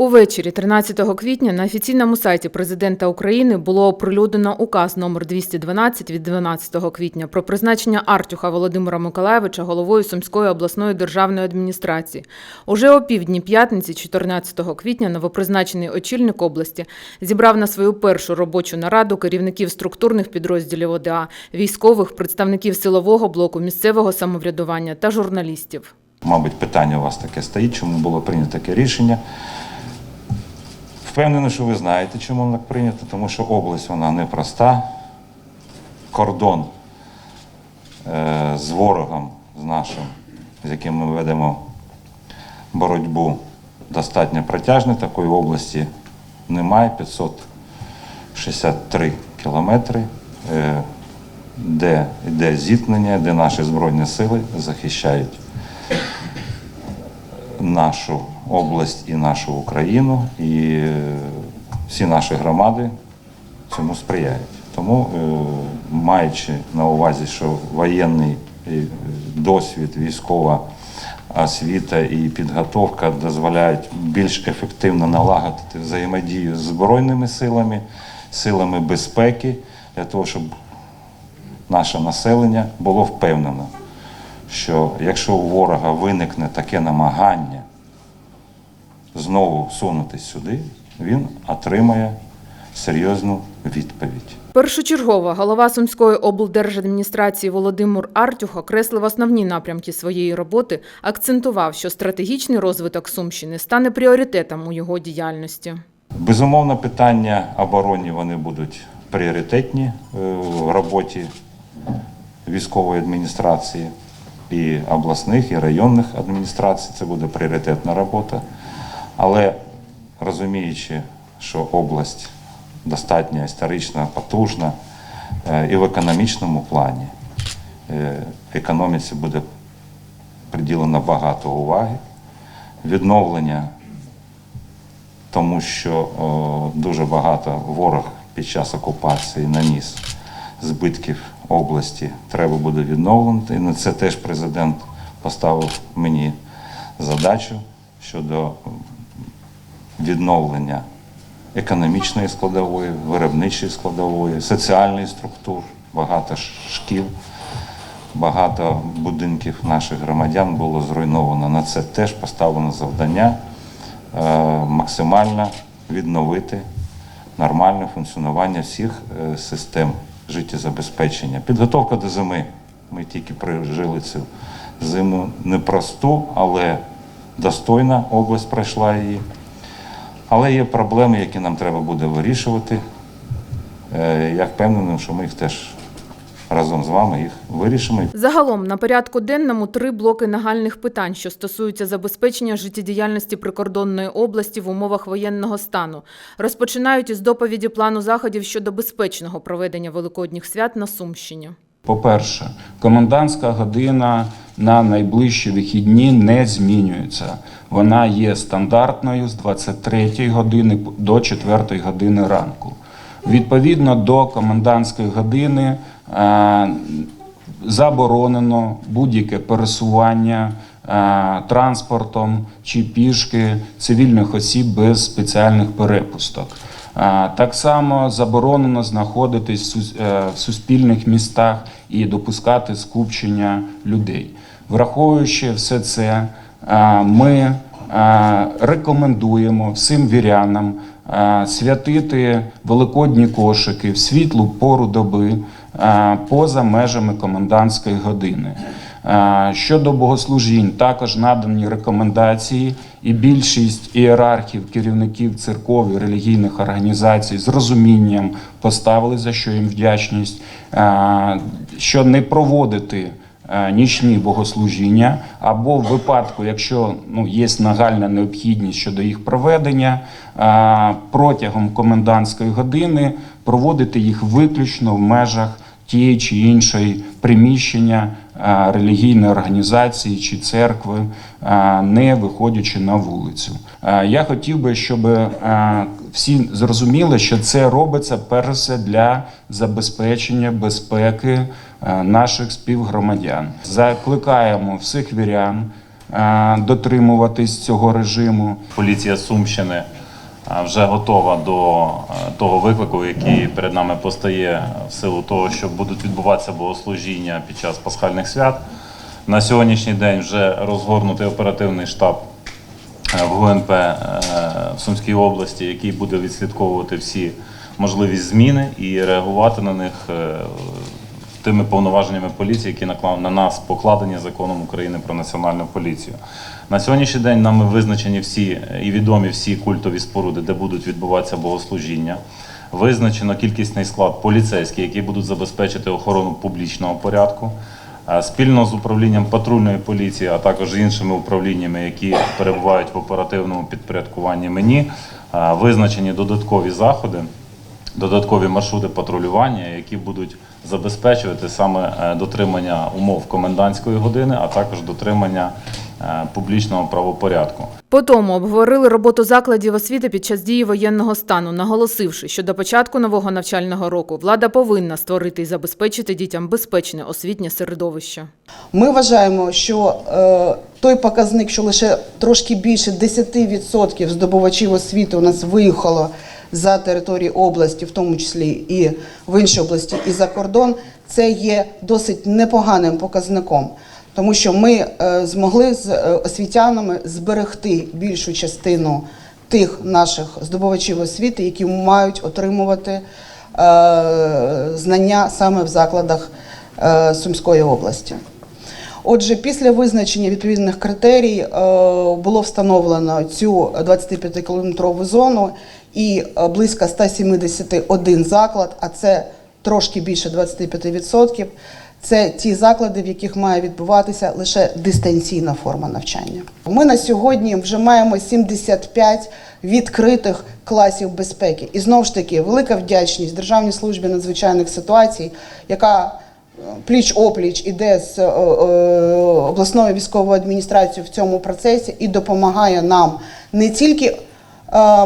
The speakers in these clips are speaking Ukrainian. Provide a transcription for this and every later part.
Увечері 13 квітня на офіційному сайті президента України було оприлюднено указ номер 212 від 12 квітня про призначення Артюха Володимира Миколаєвича головою Сумської обласної державної адміністрації. Уже о півдні п'ятниці, 14 квітня, новопризначений очільник області зібрав на свою першу робочу нараду керівників структурних підрозділів ОДА, військових, представників силового блоку, місцевого самоврядування та журналістів. Мабуть, питання у вас таке стоїть, чому було прийнято таке рішення. Впевнений, що ви знаєте, чому так прийнято, тому що область вона непроста. Кордон е, з ворогом, з нашим, з яким ми ведемо боротьбу, достатньо протяжний. Такої області немає. 563 кілометри, е, де йде зіткнення, де наші Збройні сили захищають нашу область і нашу Україну, і е, всі наші громади цьому сприяють. Тому, е, маючи на увазі, що воєнний е, досвід, військова освіта і підготовка дозволяють більш ефективно налагодити взаємодію з збройними силами, силами безпеки, для того, щоб наше населення було впевнено, що якщо у ворога виникне таке намагання знову сунутись сюди, він отримає серйозну відповідь. Першочергово голова Сумської облдержадміністрації Володимир Артюх окреслив основні напрямки своєї роботи, акцентував, що стратегічний розвиток Сумщини стане пріоритетом у його діяльності. Безумовно, питання оборонні вони будуть пріоритетні е, в роботі військової адміністрації і обласних, і районних адміністрацій. Це буде пріоритетна робота. Але розуміючи, що область достатньо історична, потужна е, і в економічному плані, е, економіці буде приділено багато уваги. Відновлення тому що дуже багато ворог під час окупації наніс збитків області. Треба буде відновлено. І на це теж президент поставив мені задачу щодо відновлення економічної складової, виробничої складової, соціальної структур, багато шкіл. Багато будинків наших громадян було зруйновано. На це теж поставлено завдання е, максимально відновити нормальне функціонування всіх е, систем життєзабезпечення. Підготовка до зими. Ми тільки пережили цю зиму непросту, але достойна область пройшла її. Але є проблеми, які нам треба буде вирішувати. Е, Я впевнений, що ми їх теж разом з вами їх вирішимо. Загалом на порядку денному три блоки нагальних питань, що стосуються забезпечення життєдіяльності прикордонної області в умовах воєнного стану. Розпочинають із доповіді плану заходів щодо безпечного проведення великодніх свят на Сумщині. По-перше, комендантська година на найближчі вихідні не змінюється. Вона є стандартною з 23 години до 4 години ранку. Відповідно до комендантської години е, заборонено будь-яке пересування е, транспортом чи пішки цивільних осіб без спеціальних перепусток. Е, Так само заборонено знаходитись в сус- в суспільних містах і допускати скупчення людей. Враховуючи все це, ми рекомендуємо всім вірянам святити великодні кошики в світлу пору доби поза межами комендантської години. Щодо богослужінь, також надані рекомендації, і більшість ієрархів, керівників церков і релігійних організацій з розумінням поставили за що їм вдячність, що не проводити нічні богослужіння, або в випадку, якщо ну, є нагальна необхідність щодо їх проведення, е, протягом комендантської години проводити їх виключно в межах тієї чи іншої приміщення е, релігійної організації чи церкви, е, не виходячи на вулицю. Е, Я хотів би, щоб е, всі зрозуміли, що це робиться перш за все для забезпечення безпеки е, наших співгромадян. Закликаємо всіх вірян е, дотримуватись цього режиму. Поліція Сумщини е, вже готова до е, того виклику, який перед нами постає в силу того, що будуть відбуватися богослужіння під час пасхальних свят. На сьогоднішній день вже розгорнутий оперативний штаб е, в ГУНП е, в Сумській області, який буде відслідковувати всі можливі зміни і реагувати на них е, тими повноваженнями поліції, які на нас покладені законом України про національну поліцію. На сьогоднішній день нами визначені всі е, і відомі всі культові споруди, де будуть відбуватися богослужіння. Визначено кількісний склад поліцейських, які будуть забезпечити охорону публічного порядку. Е, Спільно з управлінням патрульної поліції, а також іншими управліннями, які перебувають в оперативному підпорядкуванні мені, е, визначені додаткові заходи, додаткові маршрути патрулювання, які будуть забезпечувати саме е, дотримання умов комендантської години, а також дотримання е, публічного правопорядку. По тому обговорили роботу закладів освіти під час дії воєнного стану, наголосивши, що до початку нового навчального року влада повинна створити і забезпечити дітям безпечне освітнє середовище. Ми вважаємо, що е, той показник, що лише трошки більше 10% здобувачів освіти у нас виїхало за територію області, в тому числі і в інші області, і за кордон, це є досить непоганим показником. Тому що ми е, змогли з е, освітянами зберегти більшу частину тих наших здобувачів освіти, які мають отримувати е, знання саме в закладах Сумської області. Отже, після визначення відповідних критерій було встановлено цю 25-кілометрову зону і е, близько 171 заклад, а це трошки більше 25%. Це ті заклади, в яких має відбуватися лише дистанційна форма навчання. Ми на сьогодні вже маємо 75 відкритих класів безпеки. І знову ж таки, велика вдячність Державній службі надзвичайних ситуацій, яка пліч опліч іде з е, е, обласною військовою адміністрацією в цьому процесі і допомагає нам не тільки е,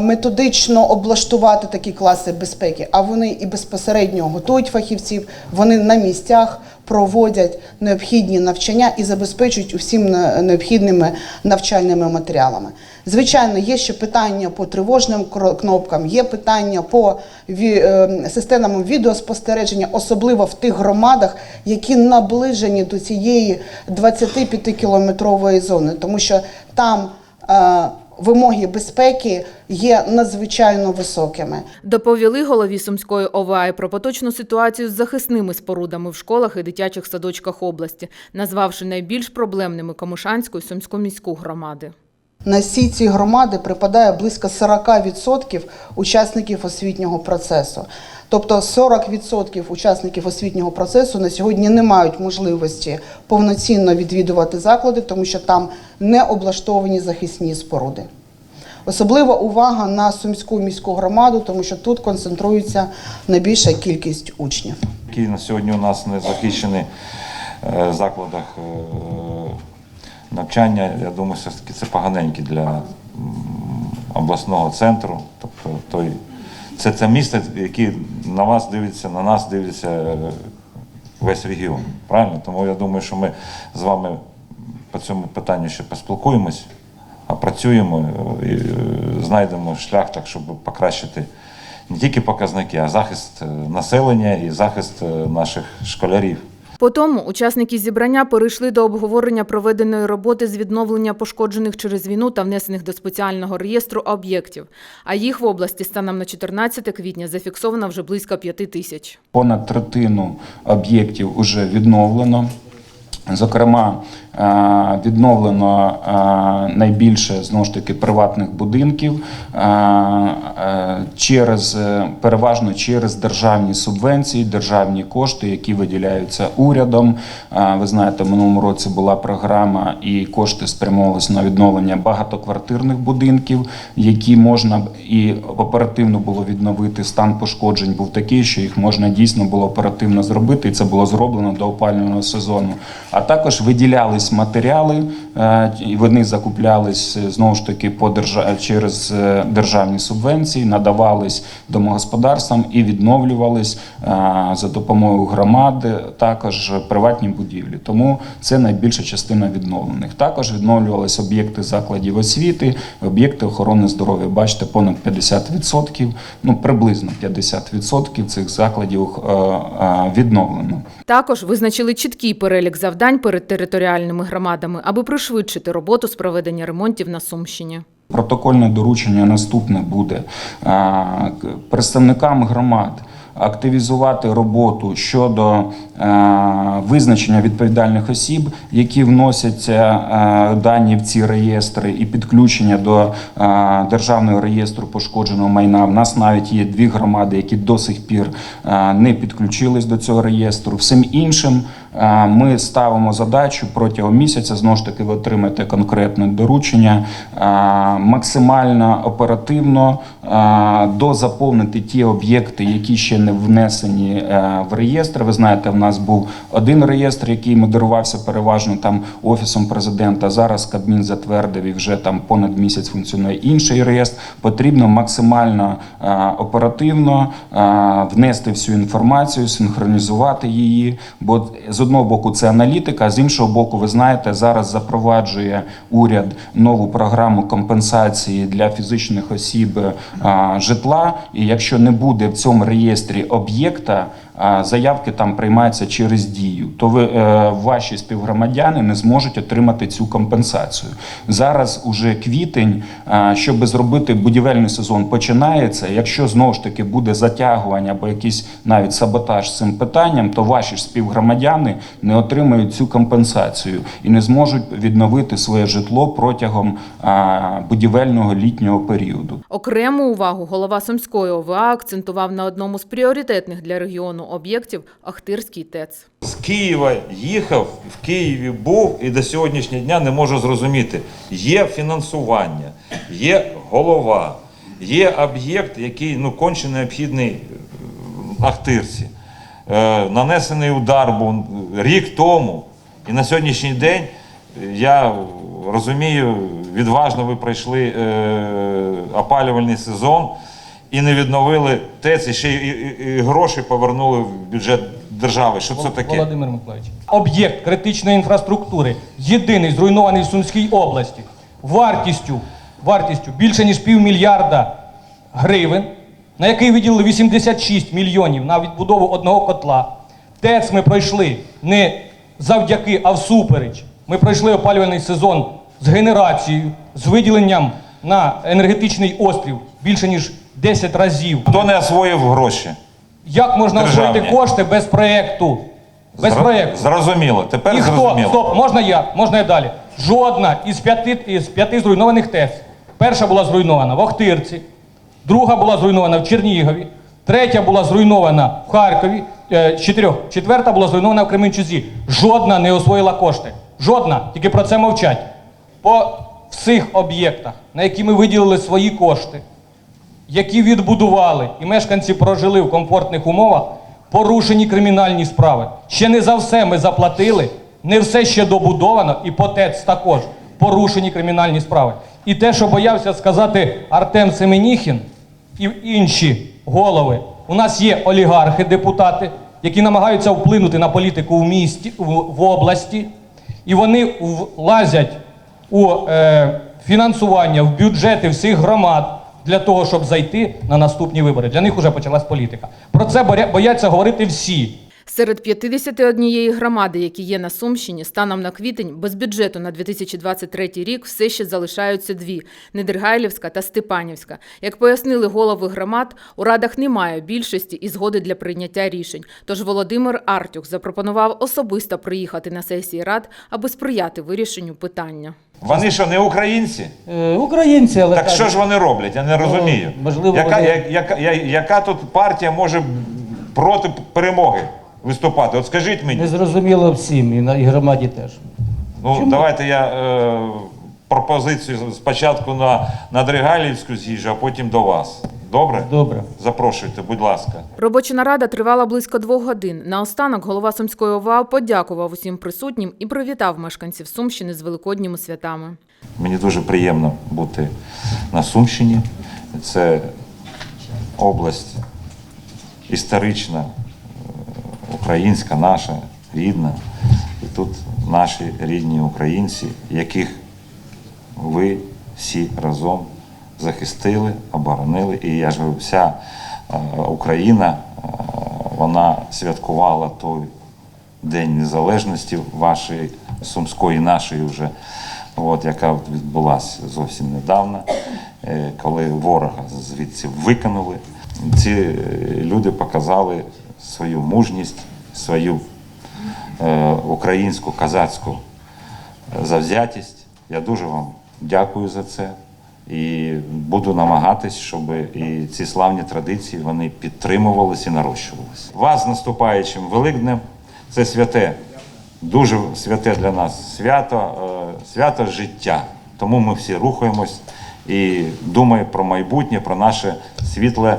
методично облаштувати такі класи безпеки, а вони і безпосередньо готують фахівців, вони на місцях проводять необхідні навчання і забезпечують усім необхідними навчальними матеріалами. Звичайно, є ще питання по тривожним кнопкам, є питання по е, системам відеоспостереження, особливо в тих громадах, які наближені до цієї 25-кілометрової зони, тому що там е, вимоги безпеки є надзвичайно високими. Доповіли голові Сумської ОВА про поточну ситуацію з захисними спорудами в школах і дитячих садочках області, назвавши найбільш проблемними Комишанську і Сумську міську громади. На всі ці громади припадає близько 40% учасників освітнього процесу. Тобто 40% учасників освітнього процесу на сьогодні не мають можливості повноцінно відвідувати заклади, тому що там не облаштовані захисні споруди. Особлива увага на Сумську міську громаду, тому що тут концентрується найбільша кількість учнів. які на сьогодні у нас не захищені е, в закладах е, навчання, я думаю, все ж таки це поганенькі для обласного центру. Тобто той, це це місце, яке на вас дивиться, на нас дивиться е, весь регіон. Правильно? Тому я думаю, що ми з вами по цьому питанню ще поспілкуємось, опрацюємо працюємо і е, знайдемо шлях так, щоб покращити не тільки показники, а захист е, населення і захист е, наших школярів. По тому учасники зібрання перейшли до обговорення проведеної роботи з відновлення пошкоджених через війну та внесених до спеціального реєстру об'єктів. А їх в області станом на 14 квітня зафіксовано вже близько 5 тисяч. Понад третину об'єктів вже відновлено. Зокрема, е, відновлено е, найбільше знову ж таки приватних будинків е, через переважно через державні субвенції, державні кошти, які виділяються урядом. Ви знаєте, минулому році була програма, і кошти спрямовувалися на відновлення багатоквартирних будинків, які можна і оперативно було відновити. Стан пошкоджень був такий, що їх можна дійсно було оперативно зробити, і це було зроблено до опалювального сезону. А також виділялись матеріали, е, і вони закуплялись е, знову ж таки по держа... через е, державні субвенції, надавались домогосподарствам і відновлювались за допомогою громади, також приватні будівлі. Тому це найбільша частина відновлених. Також відновлювалися об'єкти закладів освіти, об'єкти охорони здоров'я. Бачите, понад 50%, ну приблизно 50% цих закладів відновлено. Також визначили чіткий перелік завдань перед територіальними громадами, аби пришвидшити роботу з проведення ремонтів на Сумщині. Протокольне доручення наступне буде представникам громад активізувати роботу щодо визначення відповідальних осіб, які вносять е, дані в ці реєстри, і підключення до державного реєстру пошкодженого майна. В нас навіть є дві громади, які до сих пір не підключились до цього реєстру. Всім іншим ми ставимо задачу протягом місяця. Знову ж таки, ви отримаєте конкретне доручення максимально оперативно дозаповнити ті об'єкти, які ще не внесені е, в реєстр. Ви знаєте, в нас був один реєстр, який модерувався переважно там офісом президента. Зараз Кабмін затвердив і вже там понад місяць функціонує інший реєстр. Потрібно максимально е, оперативно е, внести всю інформацію, синхронізувати її. Бо з одного боку це аналітика, з іншого боку, ви знаєте, зараз запроваджує уряд нову програму компенсації для фізичних осіб житла. І якщо не буде в цьому реєстрі об'єкта, заявки там приймаються через дію, то ви е, ваші співгромадяни не зможуть отримати цю компенсацію. Зараз уже квітень, щоб зробити будівельний сезон, починається. Якщо знову ж таки буде затягування або якийсь навіть саботаж з цим питанням, то ваші співгромадяни не отримають цю компенсацію і не зможуть відновити своє житло протягом будівельного літнього періоду. Окрему увагу голова Сумської ОВА акцентував на одному з пріоритетних для регіону об'єктів Ахтирський ТЕЦ. З Києва їхав, в Києві був і до сьогоднішнього дня не можу зрозуміти. Є фінансування, є голова, є об'єкт, який ну, конче необхідний е, Ахтирці. Е, нанесений удар був рік тому. І на сьогоднішній день е, я розумію, відважно ви пройшли е, опалювальний сезон і не відновили ТЕЦ, і ще і, і, і гроші повернули в бюджет держави. Що це таке? Володимир Миколаївич. Об'єкт критичної інфраструктури, єдиний зруйнований в Сумській області, вартістю, вартістю більше ніж півмільярда гривень, на який виділили 86 мільйонів на відбудову одного котла. ТЕЦ ми пройшли не завдяки, а всупереч. Ми пройшли опалювальний сезон з генерацією, з виділенням на енергетичний острів більше ніж 10 разів. Хто не освоїв гроші? Як можна Державні. освоїти кошти без проєкту? Без Зро- проєкту. Зрозуміло. Тепер Ніхто, зрозуміло. стоп, можна я, можна я далі. Жодна із п'яти, із п'яти зруйнованих ТЕЦ. Перша була зруйнована в Охтирці, друга була зруйнована в Чернігові, третя була зруйнована в Харкові, е, чотирьох, четверта була зруйнована в Кременчузі. Жодна не освоїла кошти. Жодна, тільки про це мовчать. По всіх об'єктах, на які ми виділили свої кошти, які відбудували і мешканці прожили в комфортних умовах, порушені кримінальні справи. Ще не за все ми заплатили, не все ще добудовано, і по ТЕЦ також порушені кримінальні справи. І те, що боявся сказати Артем Семеніхін і інші голови, у нас є олігархи, депутати, які намагаються вплинути на політику в місті, в, області, і вони влазять у е, фінансування в бюджети всіх громад для того, щоб зайти на наступні вибори. Для них вже почалась політика. Про це бояться говорити всі. Серед 51 громади, які є на Сумщині, станом на квітень без бюджету на 2023 рік все ще залишаються дві – Недергайлівська та Степанівська. Як пояснили голови громад, у радах немає більшості і згоди для прийняття рішень. Тож Володимир Артюх запропонував особисто приїхати на сесії рад, аби сприяти вирішенню питання. Вони що, не українці? Е, Українці, але Так що ж вони роблять? Я не розумію. можливо, яка, вони- я- яка, я- яка тут партія може проти перемоги виступати? От скажіть мені. не зрозуміло всім, і на і громаді теж. Ну, давайте я е, пропозицію спочатку на, на Дригалівську з'їжджу, а потім до вас. Добре? Добре. Запрошуйте, будь ласка. Робоча нарада тривала близько двох годин. Наостанок голова Сумської ОВА подякував усім присутнім і привітав мешканців Сумщини з великодніми святами. Мені дуже приємно бути на Сумщині. Це область історична, українська, наша, рідна. І тут наші рідні українці, яких ви всі разом захистили, оборонили. І я ж говорю, вся е, Україна, е, вона святкувала той День Незалежності вашої сумської, нашої вже, от, яка відбулася зовсім недавно, е, коли ворога звідси викинули. Ці люди показали свою мужність, свою е, українську казацьку завзятість. Я дуже вам дякую за це. І буду намагатись, щоб і ці славні традиції вони підтримувалися і нарощувалися. Вас наступаючим Великднем. Це святе, дуже святе для нас свято, е, свято життя. Тому ми всі рухаємось і думаємо про майбутнє, про наше світле е,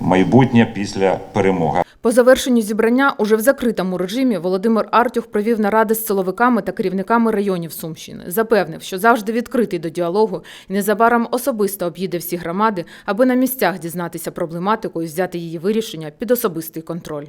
майбутнє після перемоги. По завершенню зібрання уже в закритому режимі Володимир Артюх провів наради з силовиками та керівниками районів Сумщини. Запевнив, що завжди відкритий до діалогу і незабаром особисто об'їде всі громади, аби на місцях дізнатися проблематику і взяти її вирішення під особистий контроль.